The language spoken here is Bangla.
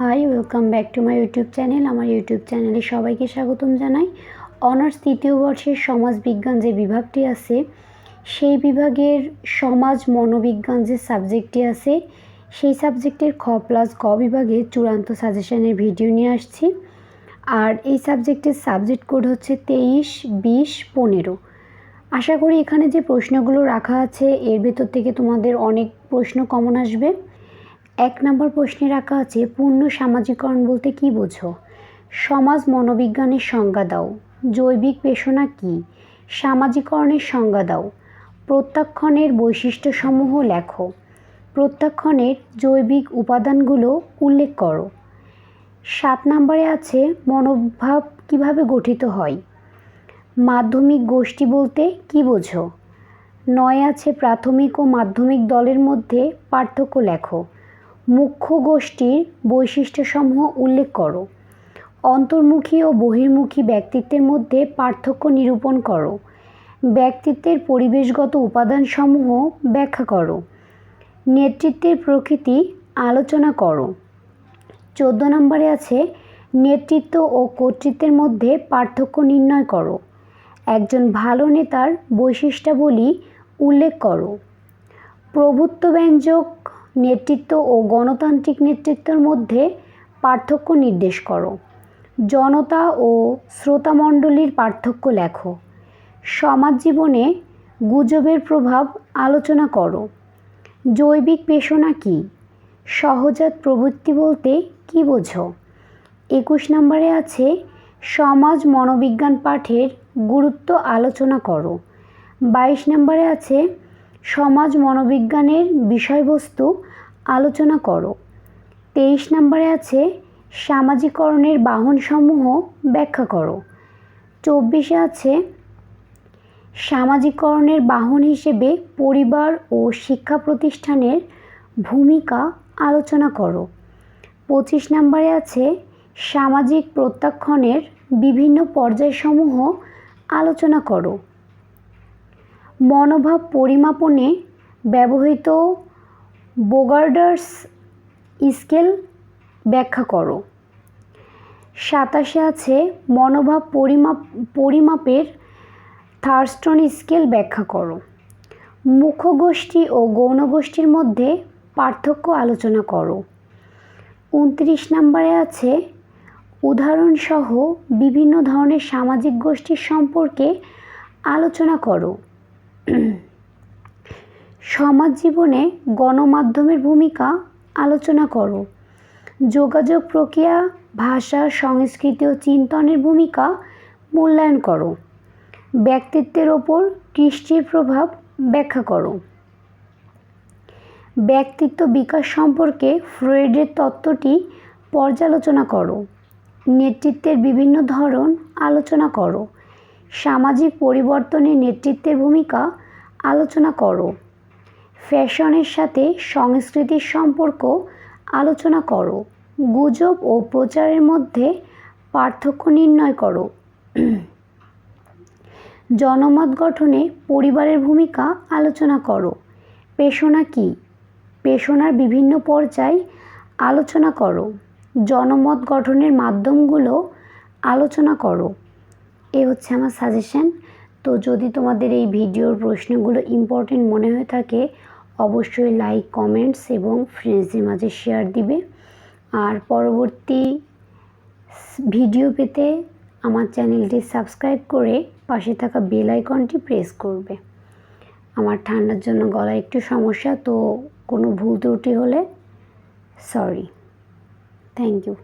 Hi welcome back to my YouTube channel আমার ইউটিউব চ্যানেলে সবাইকে স্বাগতম জানাই। অনার্স তৃতীয় বর্ষের সমাজ বিজ্ঞান যে বিভাগটি আছে, সেই বিভাগের সমাজ মনোবিজ্ঞান যে সাবজেক্টটি আছে, সেই সাবজেক্টের খ প্লাস ক বিভাগে চূড়ান্ত সাজেশনের ভিডিও নিয়ে আসছি। আর এই সাবজেক্টের সাবজেক্ট কোড হচ্ছে তেইশ, বিশ, পনেরো। আশা করি এখানে যে প্রশ্নগুলো রাখা আছে, এর ভেতর থেকে তোমাদের অনেক প্রশ্ন কমন আসবে। এক নম্বর প্রশ্নে রাখা আছে, পূর্ণ সামাজিকরণ বলতে কী বোঝো? সমাজ মনোবিজ্ঞানের সংজ্ঞা দাও। জৈবিক পেশনা কী? সামাজিকরণের সংজ্ঞা দাও। প্রত্যাখ্যানের বৈশিষ্ট্যসমূহ লেখো। প্রত্যাখ্যানের জৈবিক উপাদানগুলো উল্লেখ করো। সাত নম্বরে আছে, মনোভাব কীভাবে গঠিত হয়? মাধ্যমিক গোষ্ঠী বলতে কী বোঝো? নয় আছে, প্রাথমিক ও মাধ্যমিক দলের মধ্যে পার্থক্য লেখো। মুখ্য গোষ্ঠীর বৈশিষ্ট্যসমূহ উল্লেখ করো। অন্তর্মুখী ও বহির্মুখী ব্যক্তিত্বের মধ্যে পার্থক্য নিরূপণ করো। ব্যক্তিত্বের পরিবেশগত উপাদানসমূহ ব্যাখ্যা করো। নেতৃত্বের প্রকৃতি আলোচনা করো। চোদ্দ নম্বরে আছে, নেতৃত্ব ও কর্তৃত্বের মধ্যে পার্থক্য নির্ণয় করো। একজন ভালো নেতার বৈশিষ্ট্যাবলী উল্লেখ করো। প্রভুত্বব্যঞ্জক নেতৃত্ব ও গণতান্ত্রিক নেতৃত্বের মধ্যে পার্থক্য নির্দেশ করো। জনতা ও শ্রোতামণ্ডলীর পার্থক্য লেখো। সমাজ জীবনে গুজবের প্রভাব আলোচনা করো। জৈবিক পেশনা কী? সহজাত প্রবৃত্তি বলতে কী বোঝো? একুশ নম্বরে আছে, সমাজ মনোবিজ্ঞান পাঠের গুরুত্ব আলোচনা করো। বাইশ নম্বরে আছে, সমাজ মনোবিজ্ঞানের বিষয়বস্তু আলোচনা করো। তেইশ নম্বরে আছে, সামাজিকরণের বাহনসমূহ ব্যাখ্যা করো। চব্বিশে আছে, সামাজিকরণের বাহন হিসেবে পরিবার ও শিক্ষা প্রতিষ্ঠানের ভূমিকা আলোচনা করো। পঁচিশ নম্বরে আছে, সামাজিক প্রত্যাখ্যানের বিভিন্ন পর্যায়সমূহ আলোচনা করো। মনোভাব পরিমাপনে ব্যবহৃত বোগার্ডার্স স্কেল ব্যাখ্যা করো। সাতাশে আছে মনোভাব পরিমাপ, পরিমাপের থার্স্টন স্কেল ব্যাখ্যা করো। মুখগোষ্ঠী ও গৌণগোষ্ঠীর মধ্যে পার্থক্য আলোচনা করো। উনত্রিশ নম্বরে আছে উদাহরণসহ বিভিন্ন ধরনের সামাজিক গোষ্ঠীর সম্পর্কে আলোচনা করো। সমাজ জীবনে গণমাধ্যমের ভূমিকা আলোচনা করো। যোগাযোগ প্রক্রিয়া, ভাষা, সংস্কৃতি ও চিন্তনের ভূমিকা মূল্যায়ন করো। ব্যক্তিত্বের ওপর কৃষ্টির প্রভাব ব্যাখ্যা করো। ব্যক্তিত্ব বিকাশ সম্পর্কে ফ্রয়েডের তত্ত্বটি পর্যালোচনা করো। নেতৃত্বের বিভিন্ন ধরন আলোচনা করো। সামাজিক পরিবর্তনে নেতৃত্বের ভূমিকা আলোচনা করো। ফ্যাশনের সাথে সংস্কৃতির সম্পর্ক আলোচনা করো। গুজব ও প্রচারের মধ্যে পার্থক্য নির্ণয় করো। জনমত গঠনে পরিবারের ভূমিকা আলোচনা করো। পেশনা কী? পেশনার বিভিন্ন পর্যায় আলোচনা করো। জনমত গঠনের মাধ্যমগুলো আলোচনা করো। এ হচ্ছে আমার সাজেশন তো যদি তোমাদের এই ভিডিওর প্রশ্নগুলো ইম্পর্টেন্ট মনে হয়ে থাকে অবশ্যই লাইক কমেন্টস এবং ফ্রেন্ডসদের মাঝে শেয়ার দিবে। আর পরবর্তী ভিডিও পেতে আমার চ্যানেলটি সাবস্ক্রাইব করে পাশে থাকা বেল আইকনটি প্রেস করবে। আমার ঠান্ডার জন্য গলায় একটু সমস্যা, তো কোনো ভুল ত্রুটি হলে সরি থ্যাংক ইউ